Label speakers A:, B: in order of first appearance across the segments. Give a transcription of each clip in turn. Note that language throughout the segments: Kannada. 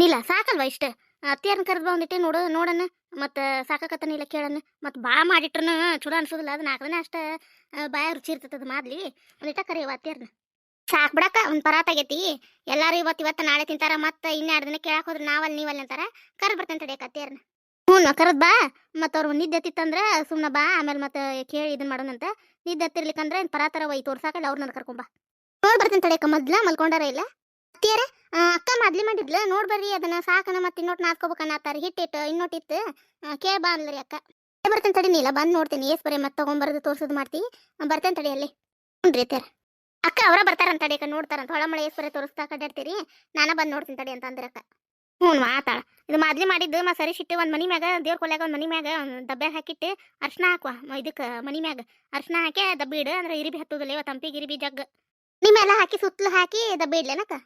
A: ನೀಲ, ಸಾಕಲ್ವ ಇಷ್ಟ? ಅತ್ತಿಯಾರನ್ನ ಕರೆದು ಬಂದಿಟ್ಟೆ ನೋಡು ಮತ್ತೆ ಸಾಕಾಕತ್ತ ನೀಲ ಕೇಳಣ ಮತ್ತೆ ಭಾಳ ಮಾಡಿಟ್ರನು ಚಲೋ ಅನ್ಸೋದಿಲ್ಲ, ಅದು ನಾಲ್ಕು ದಿನ ಅಷ್ಟೇ ಬಾಯ ರುಚಿ ಇರ್ತದ ಮಾದ್ಲಿ. ಒಂದಿಟ್ಟ ಕರೆಯವ ಅತ್ತಿಯಾರನ್ನ ಸಾಕ್ ಬಿಡಕ್ಕ, ಒಂದು ಪರಾತ ಆಗೈತಿ. ಎಲ್ಲಾರು ಇವತ್ತು ಇವತ್ತು ನಾಳೆ ತಿಂತಾರ, ಮತ್ತೆ ಇನ್ನೆರಡು ದಿನ ಕೇಳಕ್ ಹೋದ್ರೆ ನಾವಲ್ಲಿ ನೀವಲ್ಲಿ ಅಂತಾರ. ಕರ್ ಬರ್ತೇನೆ ತಡಿಯಕ್ಕೆ ಅತ್ತಿಯಾರನ್ನ ಹ್ಞೂ ಕರೆದ್ ಬಾ. ಮತ್ತು ಅವ್ರು ನಿದ್ದೆ ಎತ್ತಿತ್ತಂದ್ರೆ ಸುಮ್ಮನೆ ಬಾ, ಆಮೇಲೆ ಮತ್ತೆ ಕೇಳಿ ಇದನ್ನ ಮಾಡೋಣಂತ ನಿದ್ದೆ ಎತ್ತಿರ್ಲಿಕ್ಕಂದ್ರೆ ಇನ್ನು ಪರಾತರ ಒಯ್ ತೋರ್ಸಾಕಲ್ಲ ಅವ್ರನ್ನ ಕರ್ಕೊಂಬಾ ನೋಡಿ ಬರ್ತೀನಿ ತಡಿಯಕ್ಕ ಮೊದ್ಲ ಮಲ್ಕೊಂಡಾರ ಇಲ್ಲ? ಅತ್ತಿಯಾರ ಅಕ್ಕ ಮದ್ಲಿ ಮಾಡಿದ್ಲು. ನೋಡ್ಬರ್ರಿ ಅದನ್ನ ಸಾಕನ ಮತ್ತೆ ಇನ್ನೊಟ್ಟು ನಾದ್ಕೋಬೇಕನ್ನತ್ತಾರ ಹಿಟ್ಟಿಟ್ಟು ಇನ್ನೊಟ್ಟಿತ್ತು ಕೇ ಬಾ ಅಂದ್ರಿ ಅಕ್ಕ. ಬರ್ತೇನೆ ತಡಿ ನೀಲ ಬಂದು ನೋಡ್ತೀನಿ. ಏಸ್ ಬರೀ, ಮತ್ತೆ ತಗೊಂಬರೋದು ತೋರ್ಸೋದು ಮಾಡ್ತಿ. ಬರ್ತೇನೆ ತಡಿ ಅಲ್ಲಿ. ಹ್ಞೂ ಅತ್ಯಾರ ಅಕ್ಕ, ಅವರ ಬರ್ತಾರಂತ ತಡಿ ಅಕ್ಕ ನೋಡ್ತಾರಂತ ಹೊಳ ಮಳೆ ಏಸ್ ಬರೀ ತೋರಿಸ್ತಾ ಕಡ್ಡಾಡ್ತೀರಿ ನಾನ ಬಂದು ನೋಡ್ತೀನಿ ತಡಿ ಅಂತ ಅಂದ್ರಕ್ಕ ಹ್ಞೂ ಮಾತಾಳ ಇದು ಮಾದ್ಲಿ ಮಾಡಿದ್ದು ಮ ಸರಿ ಸಿಟ್ಟು ಒಂದು ಮನಿ ಮ್ಯಾಗ, ದೇವ್ರ ಕೊಲ್ಯಾಗ ಒಂದು ಮನಿ ಮ್ಯಾಗ ದಬ್ಬೆ ಹಾಕಿಟ್ಟು ಅರ್ಶನ ಹಾಕುವ. ಇದಕ್ಕೆ ಮನಿ ಮ್ಯಾಗ. ಅರ್ಶನ ಹಾಕಿ ದಬ್ಬಿ ಇಡು. ಅಂದ್ರೆ ಇರಿಬಿ ಹತ್ತೋದಿಲ್ಲ ತಂಪಿಗೆ ಇರಿಬಿ ಜಗ್. ನಿಮ್ಮೆಲ್ಲ ಹಾಕಿ, ಸುತ್ತಲೂ ಹಾಕಿ ದಬ್ಬಿ ಇಡ್ಲೇನಕ್ಕ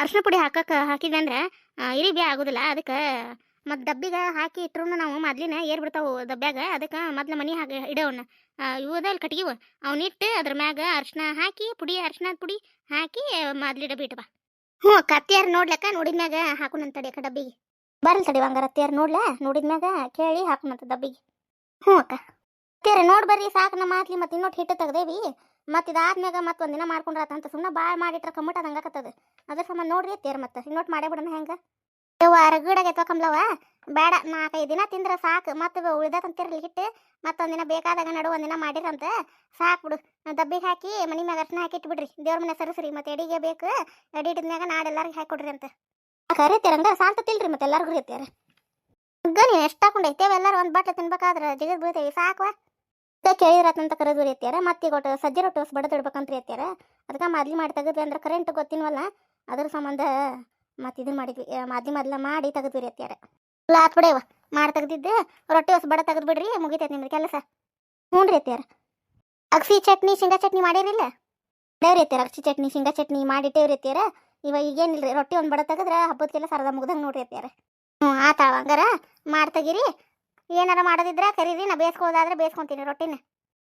A: ಅರ್ಶಿನ ಪುಡಿ ಹಾಕಕ್ಕೆ ಹಾಕಿದಂದ್ರೆ ಅಂದ್ರೆ ಇರಿಬಿ ಆಗೋದಿಲ್ಲ. ಅದಕ್ಕೆ ಮತ್ತು ಡಬ್ಬಿಗೆ ಹಾಕಿ ಇಟ್ರು ನಾವು ಮೊದ್ಲಿನ ಏರ್ ಬಿಡ್ತಾವೆ ಡಬ್ಬ್ಯಾಗ. ಅದಕ್ಕೆ ಮೊದ್ಲು ಮನೆ ಹಾಕಿ ಇಡೋವನ್ನ ಇವದಲ್ಲಿ ಕಟ್ಗಿವು ಅವನಿಟ್ಟು ಅದ್ರ ಮ್ಯಾಗ ಅರ್ಶಿನ ಹಾಕಿ ಪುಡಿ ಅರ್ಶಿನದ ಪುಡಿ ಹಾಕಿ ಮೊದ್ಲು ಡಬ್ಬಿ ಇಟ್ಬಾ. ಹ್ಞೂ ಕತ್ತಿಯಾರು ನೋಡ್ಲಕ್ಕ ನೋಡಿದ್ಮ್ಯಾಗ ಹಾಕೋಣಂತ ತಡಿ ಅಕ್ಕ ಡಬ್ಬಿಗೆ. ಬರಲ್ ತಡಿ ಹಂಗಾರ ಅತ್ತಿಯಾರು ನೋಡ್ಲ ನೋಡಿದ್ಮ್ಯಾಗ ಕೇಳಿ ಹಾಕೋಣಂತ ಡಬ್ಬಿಗೆ. ಹ್ಞೂ ಅಕ್ಕ. ಅತ್ತಿಯಾರ ನೋಡಿ ಬರ್ರಿ, ಸಾಕು ನಮ್ಮ ಮಾತ್ಲಿ ಮತ್ತೆ ಇನ್ನೊಟ್ಟು ಹಿಟ್ಟು ತೆಗ್ದೇವಿ. ಮತ್ತು ಇದಾದ್ಮ್ಯಾಗ ಮತ್ತೆ ಒಂದಿನ ಮಾಡ್ಕೊಂಡ್ರಾತಂತ ಸುಮ್ಮನೆ ಭಾಳ ಮಾಡಿಟ್ರ ಕಮ್ಮಟ ಹಂಗಾಕತ್ತದ ಅದ್ರ ಸಂಬಂಧ ನೋಡ್ರಿ ಅತ್ತಿಯಾರ ಮತ್ತೆ ಇನ್ನೊಟ್ಟು ಮಾಡೇ ಬಿಡೋಣ ಹೆಂಗೆ? ಯವ್ವ ರಗಡಾಗ ಎತ್ತೋ ಕಮ್ಲವ ಬೇಡ ನಾಲ್ಕೈದು ದಿನ ತಿಂದ್ರೆ ಸಾಕು, ಮತ್ತೆ ಉಳ್ದತಂತಿರಲಿ ಹಿಟ್ಟು. ಮತ್ತೊಂದಿನ ಬೇಕಾದಾಗ ನಡು ಒಂದಿನ ಮಾಡಿರಂತ ಸಾಕು ಬಿಡು ಡಬ್ಬಿಗೆ ಹಾಕಿ ಮನಿ ಮ್ಯಾಗ ಅರ್ಶನ ಹಾಕಿ ಇಟ್ಬಿಡ್ರಿ. ದೇವ್ರ ಮನೆ ಸರಿಸ್ರಿ, ಮತ್ತೆ ಎಡಿಗೆ ಬೇಕು, ಎಡಿ ಹಿಡಿದ್ಮ್ಯಾಗ ನಾಳೆ ಎಲ್ಲಾರಿಗೆ ಹಾಕಿಕೊಡ್ರಿ ಅಂತ. ಕರೀತೀರಂಗ ಸಾಲ್ತ ಸಾಲ್ತತಿಲ್ರಿ ಮತ್ತೆ ಎಲ್ಲರಿಗೂ ರೀತಿಯಾರ ಹಗ್ಗ ನೀನು ಎಷ್ಟು ಹಾಕೊಂಡೈತೇವೆ ಎಲ್ಲರೂ ಒಂದು ಬಟ್ಟೆ ತಿನ್ಬೇಕಾದ್ರೆ, ಜಿಗದ್ ಬೀಳ್ತೇವೆ, ಸಾಕವಾ. ಕೇಳಿರತ್ತಂತ ಕರೆದು ರೀತಿಯಾರ ಮತ್ತೆ ಈಗ ಸಜ್ಜೆ ರೊಟ್ಟಿ ಹೊಸ ಬಡದು ಇಡ್ಬೇಕಂತ ರೀತಿಯಾರ ಅದಕ್ಕೆ ಮಾದ್ಲಿ ಮಾಡಿ ತೆಗೆದ್ವಿ ಅಂದ್ರೆ ಕರೆಂಟ್ ಗೊತ್ತಿನವಲ್ಲ, ಅದ್ರ ಸಂಬಂಧ ಮತ್ತೆ ಇದನ್ನ ಮಾಡಿದ್ವಿ ಮಾದ್ಲಿ ಮೊದ್ಲ ಮಾಡಿ ತೆಗೆದ್ವಿ ರೀತಿಯಾರ ಇಲ್ಲ ಆತ್ ಬಿಡೇವ, ಮಾಡಿ ತೆಗೆದಿದ್ದೆ ರೊಟ್ಟಿ ಹೊಸ ಬಡ ತೆಗೆದು ಬಿಡ್ರಿ, ಮುಗಿತೈತೆ ನಿಮ್ದು ಕೆಲಸ. ಹ್ಞೂ ರೀತಿಯಾರ ಅಗಸಿ ಚಟ್ನಿ, ಶೇಂಗಾ ಚಟ್ನಿ ಮಾಡಿರಿಲ್ಲ? ದೇವ್ರ ರೀತಿಯಾರ ಅಗಸಿ ಚಟ್ನಿ, ಶೇಂಗಾ ಚಟ್ನಿ ಮಾಡಿಟ್ಟೇವ್ ರೀತಿಯಾರ ಇವಾಗ ಈಗೇನಿಲ್ಲ ರೀ ರೊಟ್ಟಿ ಒಂದು ಬಡ ತೆಗೆದ್ರೆ ಹಬ್ಬದ ಕೆಲಸ ಅರ್ಧ ಮುಗ್ದಂಗೆ ನೋಡ್ರಿ ಹ್ಞೂ ಆತಾಳ ಹಂಗಾರ, ಮಾಡಿ ಏನಾರ ಮಾಡೋದಿದ್ರೆ ಕರೀರಿ, ನಾ ಬೇಸ್ಕೋದಾದ್ರೆ ಬೇಸ್ಕೊಂತೀನಿ ರೊಟ್ಟಿನ.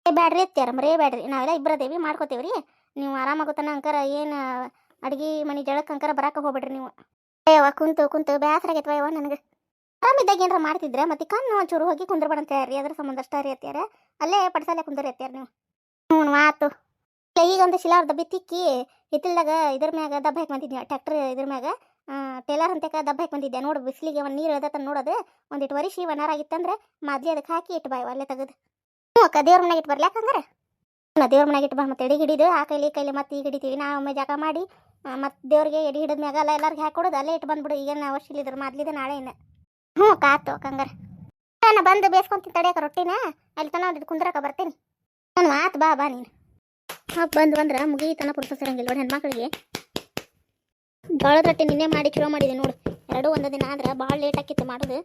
A: ಏ, ಬ್ಯಾಡ್ರಿ ಎತ್ತಾರ ಮರೇ ಬ್ಯಾಡ್ರಿ, ನಾವೆಲ್ಲ ಇಬ್ಬರದೇವಿ ದೇವಿ ರೀ ನೀವು ಆರಾಮಾಗುತ್ತಾನ ಅಂಕರ, ಏನು ಅಡ್ಗೆ ಮನೆ ಜಳಕ್ಕೆ ಅಂಕರ ಬರಕ್ಕೆ ಹೋಗ್ಬೇಡ್ರಿ ನೀವು. ಅಯ್ಯವ ಕುಂತು ಕುಂತು ಬೇಸರಾಗೈತವ ಅಯ್ಯವ ನನಗೆ. ಆರಾಮಿದ್ದಾಗ ಏನಾರ ಮಾಡ್ತಿದ್ರೆ, ಮತ್ತೆ ಕಣ್ಣು ಒಂಚೂರು ಹೋಗಿ ಕುಂದ್ರಬೇಡ ಅಂತ ರೀ, ಅದ್ರ ಸಂಬಂಧ ಅಷ್ಟ ರೀ ಅತ್ಯಾರ ಅಲ್ಲೇ ಪಡಿಸಲೆ ಕುಂದ್ರಿ ಎತ್ತಿಯಾರ ನೀವು. ಹ್ಞೂ ಮಾತು. ಈಗ ಒಂದು ಶಿಲಾರ್ ದಬ್ಬಿ ತಿಕ್ಕಿ ಹಿತ್ತಲ್ದಾಗ ಇದ್ರ ಮ್ಯಾಗ ದಬ್ಬ ಹಾಕಿ ಬಂದಿದ್ನಿ ಟ್ಯಾಕ್ಟ್ರ್ ಇದ್ರ ಮ್ಯಾಗ. ಟೇಲರ್ ಅಂತಕ ದಬ್ಬ ಹಾಕಿ ಬಂದಿದ್ದೆ. ನೋಡು, ಬಿಸಿಲಿಗೆ ಒಂದು ನೀರು ಇಳ್ದತ್ತ ನೋಡೋದು ಒಂದಿಟ್ಟು ವರಿಸಿ ಆಗಿತ್ತಂದ್ರೆ ಮಾದ್ಲಿ ಅದಕ್ಕೆ ಹಾಕಿ ಇಟ್ಟು ಬಾಯ್ ಅಲ್ಲೇ ತೆಗೆದು. ಹ್ಞೂ ಅಕ್ಕ, ದೇವ್ರ ಮನೆಗೆ ಇಟ್ಟು ಬರ್ಲಾಕ ಹಂಗಾರೆ? ನಾ ದೇವ್ರ ಮನೆಗೆ ಇಟ್ಟು ಬಾ, ಮತ್ತೆ ಎಡಿ ಹಿಡಿದು, ಆ ಕೈಲಿ ಕೈಲಿ ಮತ್ತೆ ಈಗ ಹಿಡಿತೀವಿ. ನಾ ಒಮ್ಮೆ ಜಾಗ ಮಾಡಿ ಮತ್ತೆ ದೇವ್ರಿಗೆ ಎಡಿ ಹಿಡಿದ ಮ್ಯಾಗ ಎಲ್ಲ ಎಲ್ಲರಿಗೆ ಹಾಕೊಡೋದು ಅಲ್ಲೇ ಇಟ್ಟು ಬಂದ್ಬಿಡು. ಈಗ ನಾವು ಇಲ್ಲಿದ್ರು ಮಾದ್ಲಿದೆ ನಾಳೆ ಇನ್ನ ಹ್ಞೂ ಕಾತು ಅಕ್ಕಂಗಾರೆ ನಾನು ಬಂದು ಬೇಸ್ಕೊಂತೀನಿ ತಡಿಯಕ ರೊಟ್ಟಿನ. ಅಲ್ಲಿ ತನ ಒಂದು ಕುಂದ್ರಕ ಬರ್ತೀನಿ. ನಾನು ಮಾತು ಬಾ ಬಾ ನೀನು. ಬಂದು ಬಂದ್ರೆ ಮುಗೀತನ ಪುರುಷ ಸರಂಗಿಲ್ಲ ನೋಡಿ ಹೆಣ್ಮಕ್ಳಿಗೆ. ಜೋಳದ ರೊಟ್ಟಿ ನಿನ್ನೆ ಮಾಡಿ ಚಲೋ ಮಾಡಿದೆ ನೋಡು. ಎರಡು ಒಂದು ದಿನ ಆದ್ರೆ ಭಾಳ ಲೇಟ್ ಆಕಿತ್ತು ಮಾಡೋದು.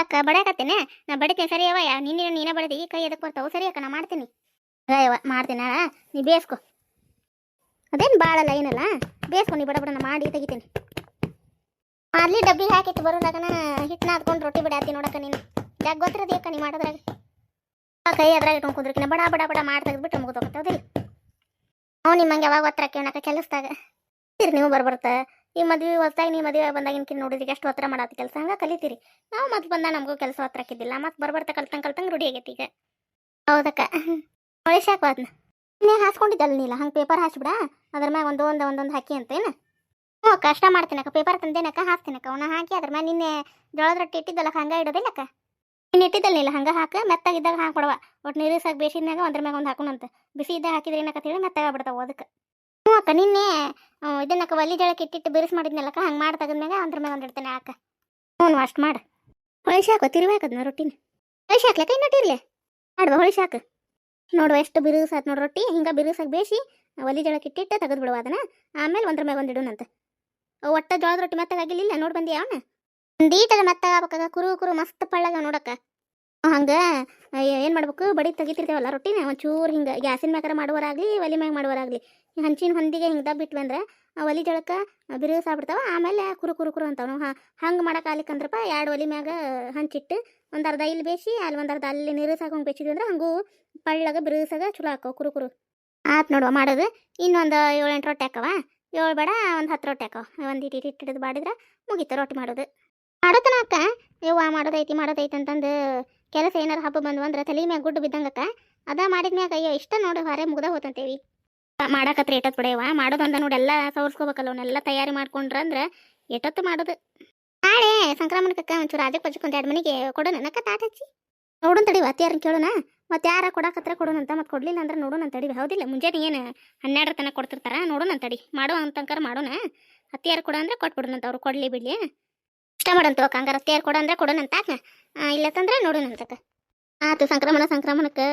A: ಅಕ್ಕ, ಬಡಕತ್ತೇನೆ? ನಾ ಬಡಿತೀನಿ, ಸರಿ ಅವ ನಿನ್ನೆ ನೀನ ಬಡದಿ, ಕೈ ಎದಕ್ಕೆ ಬರ್ತಾವು? ಸರಿ ಅಕ್ಕ, ನಾ ಮಾಡ್ತೀನಿ. ಅಯ್ಯವ ಮಾಡ್ತೀನಿ, ನೀ ಬೇಯಿಸ್ಕೊ ಅದೇನ್ ಭಾಳಲ್ಲ ಏನಲ್ಲ? ಬೇಯಿಸ್ಕೊ ನೀ ಬಡ ಬಡ ಮಾಡಿ ತೆಗಿತೀನಿ. ಅಲ್ಲಿ ಡಬ್ಬಿ ಹಾಕಿಟ್ಟು ಬರೋದಾಗನ ಹಿಟ್ಟು ನಾದ್ಕೊಂಡು ರೊಟ್ಟಿ ಬಿಡಾತಿ ನೋಡಕ್ಕ ನೀನು. ಯಾಕೆ ಗೊತ್ತಿರೋದು ಯಾಕ ನೀ ಮಾಡೋದ್ರಾಗ? ಕೈ ಅದ್ರಾಗ ಇಟ್ಕೊಂಡು ಕುಂದ್ರಕಿನ ಬಡ ಬಡ ಬಡ ಮಾಡಿ ತೆಗೆದ್ಬಿಟ್ಟು ಮುಗಿದೋಗುತ್ತೆ ಹೌದಿಲ್ಲ? ಅವ್ ನಿಮ್ಮಂಗೆ ಯಾವಾಗ ಒತ್ತರ ಕೇಳಕ ಕೆಲಸದಾಗ. ಇರ್ ನೀವು ಬರ್ಬರ್ತ. ಈ ಮದ್ವೆ ಹೊಸ್ದಾಗಿ ನೀವು ಮದುವೆ ಬಂದಾಗಿನ ನೋಡಿದ್ರಿ ಎಷ್ಟು ಒತ್ತರ ಮಾಡತ್ತಿ ಕೆಲಸ? ಹಂಗೆ ಕಲಿತೀರಿ. ನಾವು ಮತ್ತೆ ಬಂದ ನಮಗೂ ಕೆಲಸ ಹತ್ರ ಹಾಕಿದ್ದಿಲ್ಲ ಮತ್ತೆ ಬರ್ಬರ್ತ ಕಲ್ತಂಗೆ ಕಲ್ತಂಗೆ ರೂಢಿ ಆಗೈತಿ ಈಗ. ಹೌದಕ್ಕ. ಹೊಳಿಸಾಕು ಅದನ್ನ ನೀ ಹಾಸ್ಕೊಂಡಿದ್ದಲ್ಲ ನೀಲ್ಲ ಹಂಗೆ ಪೇಪರ್ ಹಾಸ್ಬಿಡ. ಅದ್ರ ಮ್ಯಾಗ ಒಂದೊಂದು ಒಂದು ಒಂದೊಂದು ಹಾಕಿ ಅಂತೇನು ಹ್ಞೂ ಕಷ್ಟ ಮಾಡ್ತೀನಕ್ಕ ಪೇಪರ್ ತಂದೇನಕ್ಕ ಹಾಕ್ತೀನಕ್ಕ ಅವನ ಹಾಕಿ ಅದ್ರ ಮ್ಯಾಗ ನಿನ್ನೆ ಜೋಳದ ರೊಟ್ಟಿ ಇಟ್ಟಿದ್ದಲ್ಲ ಹಂಗೆ ಇಡೋದಿಲ್ಲಕ್ಕ ನೀನು ಇಟ್ಟಿದ್ದಲ್ಲ ಹಂಗೆ ಹಾಕ ಮೆತ್ತಾಗಿದ್ದಾಗ ಕೊಡವ ಒಟ್ಟು ನೀರು ಸಾಕು ಬೇಸಿದ್ನಾಗ ಒಂದ್ರ ಮ್ಯಾಗ ಒಂದು ಹಾಕೋಣಂತ. ಬಿಸಿ ಇದ್ದಾಗ ಹಾಕಿದ್ರೆ ಏನಕ್ಕ ಹೇಳಿ ಮೆತ್ತಾಗ ಬಿಡ್ತಾವ ಅದಕ್ಕೆ ಹ್ಞೂ ಅಕ್ಕ, ನಿನ್ನೆ ಇದನ್ನಕ್ಕ ಒಲಿ ಜಳಕ್ಕೆ ಇಟ್ಟಿಟ್ಟು ಬಿರುಸು ಮಾಡಿದ್ನಲ್ಲಕ್ಕ ಹಂಗೆ ಮಾಡಿ ತೆಗೆದ್ಮ್ಯಾಗ ಅಂದ್ರ ಮ್ಯಾಗ ಒಂದು ಇಡ್ತೇನೆ ಅಕ್ಕ. ಹ್ಞೂ ಅಷ್ಟು ಮಾಡು. ಹೊಳಿಸಿ ತಿರುವ ಹಾಕದ್ನ ರೊಟ್ಟಿನ. ಹೊಳಿಸಿ ಹಾಕ್ಲಕ್ಕ ಇನ್ನೊಟ್ಟು ಇರ್ಲಿ ಮಾಡುವ ಹೊಳಿಸಿ ಹಾಕು. ನೋಡುವ ಎಷ್ಟು ಬಿರುಸು ಆಯ್ತು ನೋಡಿ ರೊಟ್ಟಿ, ಹಿಂಗೆ ಬಿರುಸಾಗಿ ಬೇಯಿಸಿ ಒಲಿ ಜಳಕ್ಕೆ ಇಟ್ಟಿಟ್ಟು ತೆಗೆದು ಬಿಡುವ ಅದನ್ನ. ಆಮೇಲೆ ಒಂದ್ರ ಮ್ಯಾಗ ಒಂದು ಇಡೋಣಂತ. ಒಟ್ಟ ಜೋಳದ ರೊಟ್ಟಿ ಮೆತ್ತಗಾಗಿಲ್ಲ ನೋಡಿ ಬಂದಿ ಅವನ? ಒಂದೀಟದ ಮೆತ್ತಗಾಗಬೇಕಾಗ ಕುರು ಕುರು ಮಸ್ತ್ ಪಳ್ಳಗ ನೋಡಕ್ಕ. ಹಂಗೆ ಏನು ಮಾಡ್ಬೇಕು, ಬಡಿ ತೆಗಿತಿರ್ತೇವಲ್ಲ ರೊಟ್ಟಿನ? ಒಂಚೂರು ಹಿಂಗೆ ಗ್ಯಾಸಿನ ಮ್ಯಾಗಾರ ಮಾಡುವರಾಗಲಿ, ಒಲಿ ಮ್ಯಾಗ ಮಾಡುವರಾಗಲಿ. ಹಂಚಿನ ಹೊಂದಿಗೆ ಹಿಂಗೆ ದಬ್ಬಿಟ್ವಿ ಅಂದ್ರೆ ಆ ಒಲಿ ಜಳಕ್ಕೆ ಬಿರುಸಾಗ್ಬಿಡ್ತಾವ ಆಮೇಲೆ ಕುರು ಕುರು ಕುರು ಅಂತಾವ. ನಾವು ಹಂಗೆ ಅಂದ್ರಪ್ಪ ಎರಡು ಒಲಿ ಮ್ಯಾಗ ಹಂಚಿಟ್ಟು ಒಂದು ಅರ್ಧ ಇಲ್ಲಿ ಬೇಯಿಸಿ ಅಲ್ಲಿ ಒಂದು ಅರ್ಧ ಅಲ್ಲಿ ನೀರು ಸಾಕೊಂಡ್ ಬೇಯಿಸಿದ್ವಿ ಅಂದ್ರೆ ಹಂಗೂ ಪಳ್ಳಗ ಬಿರುಸಾಗ ಚಲೋ ಹಾಕೋ ಕುರು ಕುರು ಆತ್ ನೋಡುವ ಮಾಡೋದು, ಇನ್ನೊಂದು ಏಳೆಂಟು ರೊಟ್ಟಿ ಹಾಕವ. ಏಳು ಬೇಡ, ಒಂದು ಹತ್ತು ರೊಟ್ಟಿ ಹಾಕೋ. ಒಂದು ಇಟ್ಟು ಇಟ್ಟು ಹಿಡಿದು ಮಾಡಿದ್ರೆ ಮುಗೀತು ರೊಟ್ಟಿ ಮಾಡೋದು. ಮಾಡೋತನ ಅಕ್ಕ ಯವ್ವ ಮಾಡೋದೈತಿ ಮಾಡೋದೈತಿ ಅಂತಂದು ಕೆಲಸ ಏನಾರು ಹಬ್ಬ ಬಂದ್ವು ಅಂದ್ರೆ ತಲೆ ಮ್ಯಾಗ ಗುಡ್ಡು ಬಿದ್ದಂಗಕ್ಕ ಅದ ಮಾಡಿದ್ಮ್ಯಾಗ ಅಯ್ಯೋ ಇಷ್ಟ ನೋಡಿ ಹೊರೆ ಮುಗ್ದ ಹೋತಂತೇವಿ. ಮಾಡಕತ್ರ ಎಟ್ಟತ್ ಬಿಡೆಯವ ಮಾಡೋದಂದ ನೋಡಿ ಎಲ್ಲ ಸವರ್ಸ್ಕೋಬೇಕಲ್ಲ ಅವನ್ನೆಲ್ಲ ತಯಾರಿ ಮಾಡ್ಕೊಂಡ್ರ ಅಂದ್ರೆ ಎಷ್ಟೊತ್ತು ಮಾಡೋದು. ನಾಳೆ ಸಂಕ್ರಮಣಕ್ಕ ಒಂಚೂರು ಅದಕ್ಕೆ ಒಂದು ಎರಡು ಮನೆಗೆ ಕೊಡೋಣ, ನಕ್ಕ ತಾಟ ಹಚ್ಚಿ. ನೋಡೋಣ ತಡಿ ಅತ್ತಿಯಾರನ್ನ ಕೇಳೋಣ. ಮತ್ತೆ ಯಾರ ಕೊಡಕತ್ರ ಕೊಡೋಣಂತ ಮತ್ತೆ ಕೊಡ್ಲಿಲ್ಲ ಅಂದ್ರೆ ನೋಡೋಣ ಅಂತ ತಡಿವಿ ಹೌದಿಲ್ಲ, ಮುಂಜಾನೆ ಏನು ಹನ್ನೆರಡರ ತನಕ ಕೊಡ್ತಿರ್ತಾರ ನೋಡೋಣ ಅಂತ ತಡಿ. ಮಾಡೋ ಅಂತಂಕರ ಮಾಡೋಣ. ಹತ್ತಿಯಾರು ಕೊಡ ಅಂದ್ರೆ ಕೊಟ್ಬಿಡೋಣಂತ ಅವ್ರು ಕೊಡಲಿ ಬಿಡ್ಲಿ. ಇಷ್ಟ ಮಾಡಂತ ಹಂಗಾರ ಅತ್ತೆಯಾರು ಕೊಡ ಅಂದ್ರೆ ಕೊಡೋಣ ಇಲ್ಲ ಇಲ್ಲತ್ತಂದ್ರೆ ನೋಡೋಣ ಅಂತಕ ಆತು. ಸಂಕ್ರಮಣ, ಸಂಕ್ರಮಣಕ್ಕೆ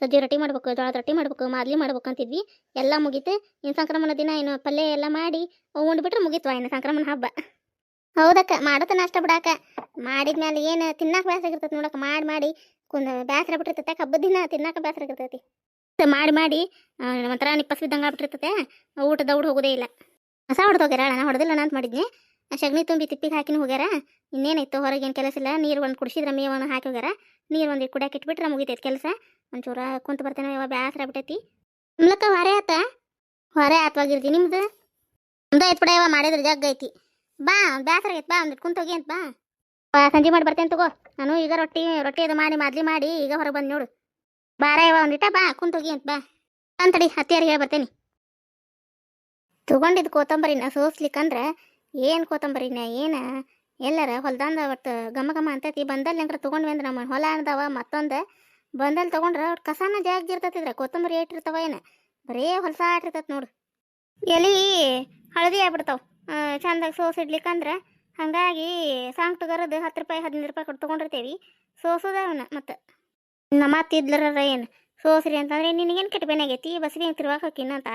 A: ಸಜ್ಜಿ ರೊಟ್ಟಿ ಮಾಡ್ಬೇಕು, ಜೋಳದ ರೊಟ್ಟಿ ಮಾಡ್ಬೇಕು, ಮಾದಲಿ ಮಾಡ್ಬೇಕು ಅಂತಿದ್ವಿ. ಎಲ್ಲ ಮುಗೀತು. ಇನ್ನು ಸಂಕ್ರಮಣ ದಿನ ಏನು ಪಲ್ಯ ಎಲ್ಲ ಮಾಡಿ ಉಂಡ್ಬಿಟ್ರೆ ಮುಗೀತು ಇನ್ನು ಸಂಕ್ರಮಣ ಹಬ್ಬ. ಹೌದಕ್ಕ ಮಾಡತ್ತ ನಾಷ್ಟ ಬಿಡಾಕ. ಮಾಡಿದ್ಮೇಲೆ ಏನು ತಿನ್ನಕ್ಕೆ ಬೇಸರ ಆಗಿರ್ತೈತಿ ನೋಡಕ್ಕೆ. ಮಾಡಿ ಮಾಡಿ. ಕುಂದ ಬೇಸರ ಬಿಟ್ಟಿರ್ತೈತೆ ಹಬ್ಬದ ದಿನ ತಿನ್ನಾಕ ಬೇಸರ ಆಗಿರ್ತೈತಿ. ಮಾಡಿ ಮಾಡಿ ಒಂಥರ ನಿಪ್ಪಸ್ ಬಿದ್ದಂಗೆ ಆಗ್ಬಿಟ್ಟಿರ್ತೈತೆ ಊಟ ದೌಡ್ ಹೋಗೋದೇ ಇಲ್ಲ. ಹೊಸ ಹೊಡೆದು ಹೋಗ್ಯಾರ ನಾನು ಹೊಡೆದಿಲ್ಲ ಅಂತ ಮಾಡಿದ್ನಿ. ಆ ಸಗಣಿ ತುಂಬಿ ತಿಪ್ಪಿಗೆ ಹಾಕಿನ ಹೋಗ್ಯಾರ ಇನ್ನೇನಾಯ್ತು ಹೊರಗೆ ಏನು ಕೆಲಸ ಇಲ್ಲ ನೀರು ಒಂದು ಕುಡಿಸಿದ್ರೆ ಮೇವನ್ನು ಹಾಕಿ ಹೋಗ್ಯಾರ ನೀರು ಒಂದು ಕುಡಿಯಕ್ಕೆ ಇಟ್ಬಿಟ್ರೆ ಮುಗಿತೈತೆ ಕೆಲಸ. ಒಂಚೂರ ಕುಂತ ಬರ್ತೇನೆ ಯಾವ ಬೇಸರ ಬಿಟ್ಟೈತಿ ಮೂಲಕ ಹೊರೆ ಆತ. ಹೊರೆ ಆತ್ವಾಗಿರ್ತಿ ನಿಮ್ದು. ನಮ್ದು ಐತ್ ಬಿಡ ಯಾವ ಮಾಡಿದ್ರೆ ಜಗ್ ಐತಿ. ಬಾ ಬೇಸರ ಆಗೈತೆ ಬಾ ಒಂದು ಕುಂತ ಹೋಗಿ ಅಂತ ಬಾ, ಸಂಜೆ ಮಾಡಿ ಬರ್ತೇನೆ ತಗೋ. ನಾನು ಈಗ ರೊಟ್ಟಿ ರೊಟ್ಟಿ ಅದು ಮಾಡಿ, ಮಾದ್ಲಿ ಮಾಡಿ ಈಗ ಹೊರಗೆ ಬಂದು ನೋಡು. ಬಾರ ಯಾವ ಒಂದಿಟ ಬಾ, ಕುಂತ ಹೋಗಿ ಅಂತ ಬಾ. ಅಂತಡಿ ಹತ್ತಿಯಾರಿಗೆ ಹೇಳಿ ಬರ್ತೇನೆ. ತಗೊಂಡಿದ್ದು ಕೊತ್ತಂಬರಿನ ಸೋಸ್ಲಿಕ್ಕಂದ್ರೆ ಏನು ಕೊತ್ತಂಬರಿನ, ಏನ? ಎಲ್ಲರ ಹೊಲ್ದಂದ ಒಟ್ಟು ಘಮ ಘಮ ಅಂತೈತಿ. ಬಂದಲ್ಲಿ ಹೆಂಗ್ರೆ ತೊಗೊಂಡ್ವಿ ಅಂದ್ರೆ ನಮ್ಮ ಹೊಲ ಅಂದವ ಮತ್ತೊಂದು. ಬಂದಲ್ಲಿ ತೊಗೊಂಡ್ರೆ ಒಟ್ಟು ಕಸಾನ ಜಾಗ ಇರ್ತೈತಿದ್ರೆ ಕೊತ್ತಂಬರಿ ಏಟಿರ್ತಾವ ಏನು? ಬರೇ ಹೊಲಸಾಟಿರ್ತೈತೆ ನೋಡು. ಎಲಿ ಹಳದಿ ಆಗ್ಬಿಡ್ತಾವ. ಚಂದಾಗಿ ಸೋಸ್ ಇಡ್ಲಿಕ್ಕಂದ್ರೆ ಹಾಗಾಗಿ ಸಾಂಗ್ ಟಗರದು ಹತ್ತು ರೂಪಾಯಿ, ಹದಿನೈದು ರೂಪಾಯಿ ಕೊಟ್ಟು ತೊಗೊಂಡಿರ್ತೀವಿ. ಸೋಸೋದ ಅವನ ಮತ್ತೆ. ನಮ್ಮ ಇದ್ಲರ ಏನು? ಸೋಸ್ರಿ ಅಂತಂದ್ರೆ ನಿನಗೇನು ಕೆಟ್ಟ ಆಗೈತಿ ಬಸ್ಗೆ ಹೆಂಗೆ ತಿರ್ವಾಕ ಅಂತ?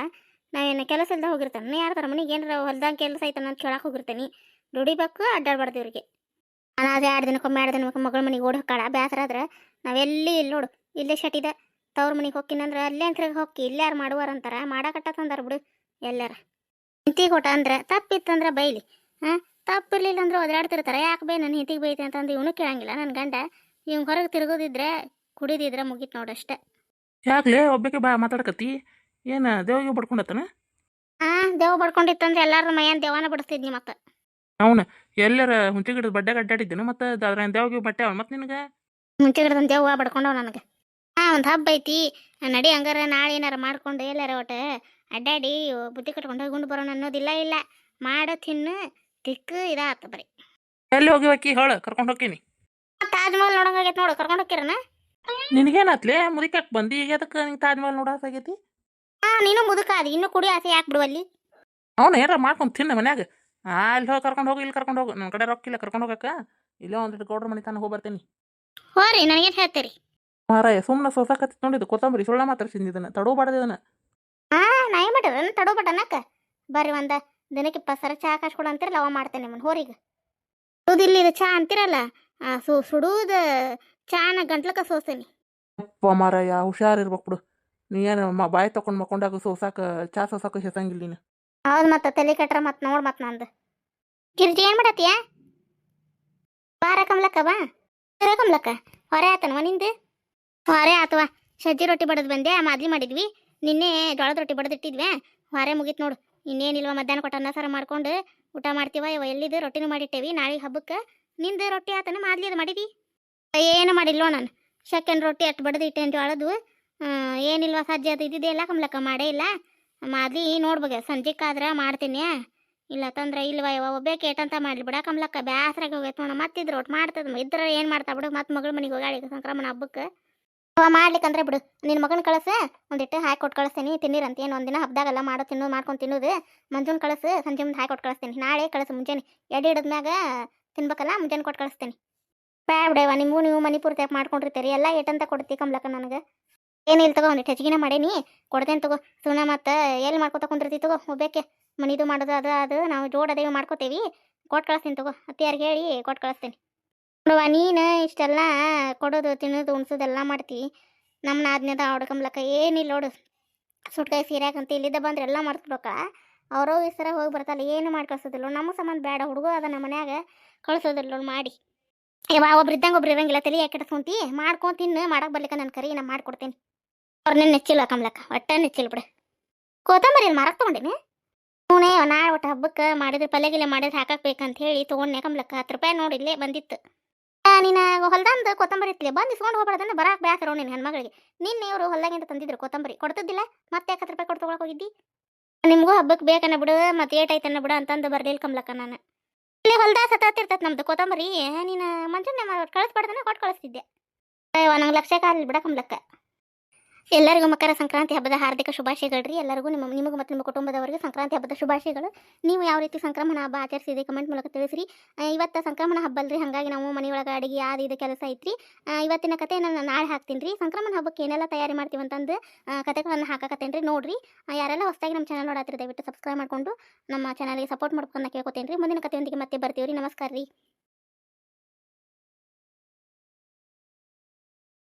A: ನಾವೇನು ಕೆಲಸ ಇಲ್ದ ಹೋಗಿರ್ತಾನೆ. ಯಾರ ತರ ಮನೆಗೆ ಏನಾರ ಹೊಲ್ದಾಗ ಕೆಲಸ ಐತನ ಅಂತ ಕೇಳಕ್ಕೆ ಹೋಗಿರ್ತೀನಿ. ದುಡಿಬೇಕು ಅಡ್ಡಾಡ್ಬಾರ್ದು ಇವ್ರಿಗೆ ನಾನು ಅದೇ ಎರಡು ದಿನಕ್ಕೊಮ್ಮೆ ಎರಡು ದಿನಕ್ಕೆ ಮಗಳ ಮನೆಗೆ ಓಡಿ ಹೋಗ್ಕಾಳ ಬೇಸರ ಆದ್ರೆ ನಾವೆಲ್ಲಿ ಇಲ್ಲಿ ನೋಡು, ಇಲ್ಲೇ ಶಟಿದ ತವ್ರ ಮನೆಗೆ ಹೋಗ್ತೀನಂದ್ರೆ ಅಲ್ಲೇ ಅಂತ ಹೋಗಿ ಇಲ್ಲೇ ಯಾರು ಮಾಡುವಾರ ಅಂತಾರ? ಮಾಡಕಟ್ಟ ತಂದಾರ ಬಿಡು ಎಲ್ಲಾರ. ಇಂತಿ ಕೊಟ್ಟ ಅಂದ್ರೆ ತಪ್ಪಿತ್ತಂದ್ರೆ ಬೈಲಿ, ಹಾಂ? ತಪ್ಪಿರ್ಲಿಲ್ಲ ಅಂದ್ರೆ ಒದಾಡ್ತಿರ್ತಾರೆ ಯಾಕೆ ಬೈ ನನ್ನ ಹಿಂತಿಗೆ ಬೈತೆ ಅಂತಂದು ಇವನು ಕೇಳಂಗಿಲ್ಲ ನನ್ನ ಗಂಡ. ಇವ್ನು ಹೊರಗೆ ತಿರುಗೋದಿದ್ರೆ ಕುಡಿದಿದ್ರೆ ಮುಗೀತು ನೋಡಷ್ಟೆ
B: ಯಾಕ್ಲೆ ಒಬ್ಬಕ್ಕೆ ಬಾ ಮಾತಾಡಕತ್ತಿ. ಏನು ದೇವಿಗೆ ಬಡ್ಕೊಂಡತ್ತನ?
A: ಹಾಂ ದೇವ್ ಬಡ್ಕೊಂಡಿತ್ತಂದ್ರೆ ಎಲ್ಲಾರ ಮೈಯನ್ ದೇವನ ಬಿಡಿಸ್ತಿದ್ನಿ ಮತ್ತೆ.
B: ಅವನು ಎಲ್ಲರ ಹುಂಚಿ ಗಿಡದ ಬಡ್ಡೆ ಅಡ್ಡಾಡಿದ್ದೇನು ಮತ್ತು ಅದ್ರ ದೇವಿಗೆ ಬಟ್ಟೆ ಅವನು ಮತ್ತು ನಿನಗೆ?
A: ಮುಂಚೆ ಗಿಡದ ದೇವ ಬಡ್ಕೊಂಡವ ನನಗೆ. ಹಾಂ ಒಂದು ಹಬ್ಬ ಐತಿ. ನಡಿ ಹಂಗಾರ ನಾಳೆ ಏನಾರ ಮಾಡ್ಕೊಂಡು ಎಲ್ಲಾರ ಒಟ್ಟು ಅಡ್ಡಾಡಿ ಬುದ್ಧಿ ಕಟ್ಕೊಂಡು ಹೋಗಿ ಗುಂಡು ಬರೋಣ ಅನ್ನೋದಿಲ್ಲ ಇಲ್ಲ. ಮಾಡ ತಿನ್ನು. ತಿಕ್ಕು ಇದಾತ ಬರೀ
B: ಎಲ್ಲಿ ಹೋಗಿವಕ್ಕಿ ಹೇಳು ಕರ್ಕೊಂಡು ಹೋಗ್ತೀನಿ.
A: ತಾಜ್ ಮಹಲ್ ನೋಡಂಗಾಗೈತೆ ನೋಡು ಕರ್ಕೊಂಡು ಹೋಗ್ತೀರನ?
B: ನಿನಗೇನಾತ್ಲೆ? ಮುದುಕಕ್ಕೆ ಬಂದಿ ಈಗ ಅದಕ್ಕೆ ನಿಂಗೆ ತಾಜ್ ಮಹಲ್ ನೋಡಾಸಾಗೈತಿ
A: ಹಾ ನೀನು ಮುದುಕ ಅದು ಇನ್ನು ಕುಡಿ ಆಸೆ ಯಾಕೆ ಬಿಡುವಲ್ಲಿ
B: ಅವ್ನು ಏನಾರ ಮಾಡ್ಕೊಂಡು ತಿನ್ನ ಮನ್ಯಾಗ. ಅಲ್ಲಿ ಹೋಗಿ ಕರ್ಕೊಂಡು ಹೋಗಿ ಇಲ್ಲಿ ಕರ್ಕೊಂಡು ಹೋಗು. ನನ್ನ ಕಡೆ ರೊಕ್ಕ ಇಲ್ಲ ಕರ್ಕೊಂಡು ಹೋಗಕ್ಕ. ಇಲ್ಲೇ ಒಂದಿಟ್ಟು ಗೌಡ್ರ ಮನೆ ತಾನ ಹೋಗಿ ಬರ್ತೀನಿ.
A: ಹೋರಿ ನನಗೇನು ಹೇಳ್ತೀರಿ?
B: ಮಾರಾಯ ಸುಮ್ಮನೆ ಸೊಸಾಕತ್ತಿ ನೋಡಿದ್ದು ಕೊತ್ತಂಬರಿ ಸುಳ್ಳ ಮಾತ್ರ ಇದನ್ನ ತಡೋಬಾರ್ದು ಇದನ್ನ.
A: ನಾ ನಾಯಿ ಮಾಡಿದ್ರೆ ತಡೋ ಬಟನಕ್ಕ ಬರ್ರಿ ಒಂದು. ದಿನಕ್ಕೆ ಇಪ್ಪತ್ತು ಸರ ಚಹಾ ಕಾಸ್ಕೊಡು ಅಂತಿರಲ್ಲ ಅವ ಮಾಡ್ತೇನೆ ನಿಮ್ಮನ್ನು. ಹೋರಿಗೆ ಸುಡುದಿಲ್ಲ ಇದು ಚಹಾ ಅಂತಿರಲ್ಲ ಆ ಸು ಸುಡುವುದು ಚಾನ ಗಂಟ್ಲಕ್ಕ ಸೋಸ್ತೇನೆ
B: ಅಪ್ಪ ಮಾರಾಯ ಹುಷಾರಿರ್ಬೇಕು ಬಿಡು. ನೀ ಏನು ಮ ಬಾಯಿ ತಗೊಂಡು ಮಕ್ಕೊಂಡಾಗ ಸೋಸಾಕ ಚಾ ಸೋಸಾಕ ಹೆಸಂಗಿಲ್ಲ ನೀನು.
A: ಹೌದು ಮತ್ತೆ ತಲೆ ಕಟ್ರ ಮತ್ತೆ ನೋಡ್ ಮತ್ತೆ ನಂದು. ಗಿರ್ಜಿ ಏನು ಮಾಡತ್ತೀಯ? ಬಾರ ಕಮ್ಲಕ್ಕ ಬಾ. ಸರ ಕಮ್ಲಕ್ಕ? ಹೊರೆ ಆತನವ ನಿಂದು? ಹೊರೆ ಆತವ. ಸಜ್ಜಿ ರೊಟ್ಟಿ ಬಡದ್ ಬಂದೆ ಮಾದ್ಲಿ ಮಾಡಿದ್ವಿ. ನಿನ್ನೆ ಜೋಳದ ರೊಟ್ಟಿ ಬಡದಿಟ್ಟಿದ್ವಿ. ಹೊರೆ ಮುಗೀತು ನೋಡು. ಇನ್ನೇನಿಲ್ವ ಮಧ್ಯಾಹ್ನ ಕೊಟ್ಟು ಅನ್ನ ಸಾರು ಮಾಡ್ಕೊಂಡು ಊಟ ಮಾಡ್ತೀವ? ಇವ ಎಲ್ಲಿದ್ದು? ರೊಟ್ಟಿನೂ ಮಾಡಿಟ್ಟೇವಿ. ನಾಳೆ ಹಬ್ಬಕ್ಕೆ. ನಿಂದು ರೊಟ್ಟಿ ಆತನ? ಮಾಡ್ಲಿ ಅದು ಮಾಡಿದಿ? ಏನು ಮಾಡಿಲ್ವ ನಾನು. ಸೆಕೆಂಡ್ ರೊಟ್ಟಿ ಅಷ್ಟು ಬಡದು ಇಟ್ಟೆಂಟು ಅಳದು. ಏನಿಲ್ವ ಸಜ್ಜೆ ಅದು ಇದ್ದಿದ್ದೆ ಇಲ್ಲ ಕಮ್ಲಕ್ಕ? ಮಾಡೇ ಇಲ್ಲ. ಮಾದಿ ನೋಡ್ಬೇಕು ಸಂಜೆಕ್ಕಾದ್ರೆ ಮಾಡ್ತೀನಿ. ಇಲ್ಲ ತಂದ್ರೆ ಇಲ್ವ ಇವ ಒಬ್ಬೇ ಕೇಟಂತ ಮಾಡಲಿ ಬಿಡ ಕಮ್ಲಕ್ಕ. ಬ್ಯಾಸ್ರಾಗ ಹೋಗೈತೆ ನೋಡ. ಮತ್ತಿದ್ರು ಒಟ್ಟು ಮಾಡ್ತದ. ಇದ್ರ ಏನು ಮಾಡ್ತಾ ಬಿಡು. ಮತ್ತೆ ಮಗಳ ಮನೆಗೆ ಹೋಗಾಳಿ ಸಂಕ್ರಮಣ ಹಬ್ಬಕ್ಕೆ. ಅವ ಮಾಡ್ಲಿಕ್ಕಂದ್ರೆ ಬಿಡು. ನಿನ್ನ ಮಗನ ಕಳಸ ಒಂದಿಟ್ಟು ಹಾಕಿ ಕೊಟ್ಟು ಕಳಿಸ್ತೀನಿ ತಿನ್ನಿರಂತ ಏನು ಒಂದಿನ ಹಬ್ಬದಾಗೆಲ್ಲ ಮಾಡೋ ತಿನ್ನೋದು ಮಾಡ್ಕೊಂಡು ತಿನ್ನೋದು. ಮಂಜುನ್ ಕಳಸ ಸಂಜೆ ಮುಂದೆ ಹಾಕಿ ಕೊಟ್ಟು ಕಳಿಸ್ತೀನಿ. ನಾಳೆ ಕಳಿಸು ಮುಂಜಾನೆ. ಎಡೆ ಹಿಡಿದ್ಮ್ಯಾಗ ತಿನ್ಬೇಕಲ್ಲ, ಮುಂಜಾನೆ ಕೊಟ್ಟು ಕಳಿಸ್ತೀನಿ. ಬಿಡವ ನಿಮಗೂ ನೀವು ಮನೆ ಪೂರ್ತಿ ಮಾಡ್ಕೊಂಡಿರ್ತೀರಿ. ಎಲ್ಲ ಏಟಂತ ಕೊಡ್ತಿ ಕಮ್ಲಕ್ಕ ನನಗೆ. ಏನಿಲ್ಲ ತಗೋ ಒಂದಿಟ್ಟು ಹೆಚ್ಚಿಗೆನ ಮಾಡೇನಿ. ಕೊಡ್ತೇನೆ ತಗೋ. ಸುಣ್ಣ ಮತ್ತೆ ಎಲ್ಲಿ ಮಾಡ್ಕೊತ ಕುಂದಿರ್ತಿ ತಗೋ ಒಬ್ಬೇಕೆ ಮನಿದು ಮಾಡೋದು ಅದು ಅದು. ನಾವು ಜೋಡದೇವಿ ಮಾಡ್ಕೋತೇವಿ. ಕೊಟ್ಟು ಕಳಿಸ್ತೀನಿ ತಗೋ. ಅತ್ತಿಯಾರಿಗೆ ಹೇಳಿ ಕೊಟ್ಟು ಕಳಿಸ್ತೀನಿ. ನೋಡುವ, ನೀನು ಇಷ್ಟೆಲ್ಲ ಕೊಡೋದು, ತಿನ್ನೋದು ಉಣ್ಸೋದೆಲ್ಲ ಮಾಡ್ತಿ. ನಮ್ಮ ನಾದ್ನೇದ ಹೊಡ್ಕೊಂಬ್ಲಕ್ಕ ಏನಿಲ್ಲ ನೋಡು. ಸುಟ್ಕಾಯಿ ಸೀರ್ಯಾಕಂತ ಇಲ್ಲಿದ್ದ ಬಂದ್ರೆ ಎಲ್ಲ ಮರ್ತ್ಬಿಡೋಕ ಅವರೋ ಈ ಹೋಗಿ ಬರ್ತಾರಲ್ಲ ಏನು ಮಾಡಿ ಕಳ್ಸೋದಿಲ್ಲ ನಮ್ಮ ಸಂಬಂಧ ಬೇಡ, ಹುಡುಗ ನಮ್ಮ ಮನ್ಯಾಗ ಕಳ್ಸೋದಿಲ್ಲ ಮಾಡಿ. ಯವ್ವ ಒಬ್ರು ಇದ್ದಂಗೆ ಒಬ್ರು ಇರಂಗಿಲ್ಲ, ತಲೆ ಯಾಕೆ ಕೆಡ್ಸ್ಕೊಂತಿ ಮಾಡ್ಕೊಂಡು ತಿನ್ನು ಮಾಡಕ್ಕೆ ಬರ್ಲಿಕ್ಕ ನನ್ನ ಕರಿ, ನಾ ಮಾಡ್ಕೊಡ್ತೀನಿ. ಅವ್ರನ್ನ ನೆಚ್ಚಿಲ್ಲ ಕಮ್ಲಕ್ಕ ಒಟ್ಟ ನೆಚ್ಚಿಲ್ಲ ಬಿಡು. ಕೊತ್ತಂಬರಿ ಇಲ್ಲಿ ಮಾರಕ್ಕೆ ತೊಗೊಂಡೇನೆ? ಹ್ಞೂ ನಾಳೆ ಒಟ್ಟು ಹಬ್ಬಕ್ಕೆ ಮಾಡಿದ್ರೆ ಪಲ್ಯಗಿಲ್ಲ ಮಾಡಿದ್ರೆ ಹಾಕಕ್ಕೆ ಬೇಕಂತ ಹೇಳಿ ತೊಗೊಂಡೆ ಕಮ್ಲಕ್ಕ ಹತ್ತು ರೂಪಾಯಿ ನೋಡಿ ಇಲ್ಲೇ ಬಂದಿತ್ತು. ನೀನು ಹೊಲ್ದಂದು ಕೊತ್ತಂಬರಿ ಇತ್ತಲೆ ಬಂದು ಇಸ್ಕೊಂಡು ಹೋಗ್ಬಾರ್ದನ್ನ ಬರಾಕ್ ಬ್ಯಾಸರೋ ನಿನ್ನ ಹೆಣ್ಮಗಳಿಗೆ. ನಿನ್ನೆ ಇವರು ಹೊಲ್ದಾಗಿಂದ ತಂದಿದ್ರು ಕೊತ್ತಂಬರಿ, ಕೊಡ್ತಿದ್ದಿಲ್ಲ? ಮತ್ತೆ ಯಾಕೆ ಹತ್ತು ರೂಪಾಯಿ ಕೊಟ್ಟು ಹೋಗಿದ್ದಿ? ನಿಮಗೂ ಹಬ್ಬಕ್ಕೆ ಬೇಕನ್ನ ಬಿಡು ಮತ್ತೆ ಏಟ್ ಐತನ್ನ ಬಿಡು ಅಂತಂದು ಬರ್ಲಿಲ್ಲ ಕಮ್ಲಕ್ಕ ನಾನು. ಇಲ್ಲಿ ಹೊಲ್ದಾಗ ಸತಾತಿರ್ತೈತೆ ನಮ್ದು ಕೊತ್ತಂಬರಿ. ನೀನು ಮಂಜನ್ನ ಕಳಿಸ್ಬಾರ್ದನ್ನ ಕೊಟ್ಟು ಕಳಿಸ್ತಿದ್ದೆ. ಅಯ್ಯೋ, ನಂಗೆ ಲಕ್ಷ ಕಾಲಿಲ್ಲ ಬಿಡ ಕಮ್ಲಕ್ಕ. ಎಲ್ಲರಿಗೂ ಮಕರ ಸಂಕ್ರಾಂತಿ ಹಬ್ಬದ ಹಾರ್ದಿಕ ಶುಭಾಶಯಗಳು ಎಲ್ಲರಿಗೂ ನಿಮ್ಮ, ನಿಮಗೂ ಮತ್ತು ನಿಮ್ಮ ಕುಟುಂಬದವರಿಗೆ ಸಂಕ್ರಾಂತಿ ಹಬ್ಬದ ಶುಭಾಶಯಗಳು. ನೀವು ಯಾವ ರೀತಿ ಸಂಕ್ರಮಣ ಹಬ್ಬ ಆಚರಿಸಿದೆ ಕಮೆಂಟ್ ಮೂಲಕ ತಿಳಿಸ್ರಿ. ಇವತ್ತು ಸಂಕ್ರಮಣ ಹಬ್ಬ ಅಲ್ರಿ, ಹಾಗಾಗಿ ನಾವು ಮನೆಯೊಳಗೆ ಅಡಿಗೆ ಅದು ಇದು ಕೆಲಸ ಐತ್ರಿ. ಇವತ್ತಿನ ಕತೆ ನಾನು ನಾಳೆ ಹಾಕ್ತೀನಿ ರೀ. ಸಂಕ್ರಮಣ ಹಬ್ಬಕ್ಕೆ ಏನೆಲ್ಲ ತಯಾರಿ ಮಾಡ್ತೀವಿ ಅಂತಂದು ಕತೆಗಳನ್ನು ಹಾಕಕತ್ತೇನೆ ರೀ ನೋಡಿರಿ. ಯಾರೆಲ್ಲ ಹೊಸದಾಗಿ ನಮ್ಮ ಚಾನಲ್ ನೋಡತ್ತೀರಿ ದಯವಿಟ್ಟು ಸಬ್ಸ್ಕ್ರೈಬ್ ಮಾಡ್ಕೊಂಡು ನಮ್ಮ ಚಾನಲ್ಗೆ ಸಪೋರ್ಟ್ ಮಾಡ್ಕೊಂಡು ಕೇಳ್ಕೊತೇನೆ ರೀ ಮುಂದಿನ ಕತೆಯೊಂದಿಗೆ ಮತ್ತೆ ಬರ್ತೀವಿ ರೀ ನಮಸ್ಕಾರ ರೀ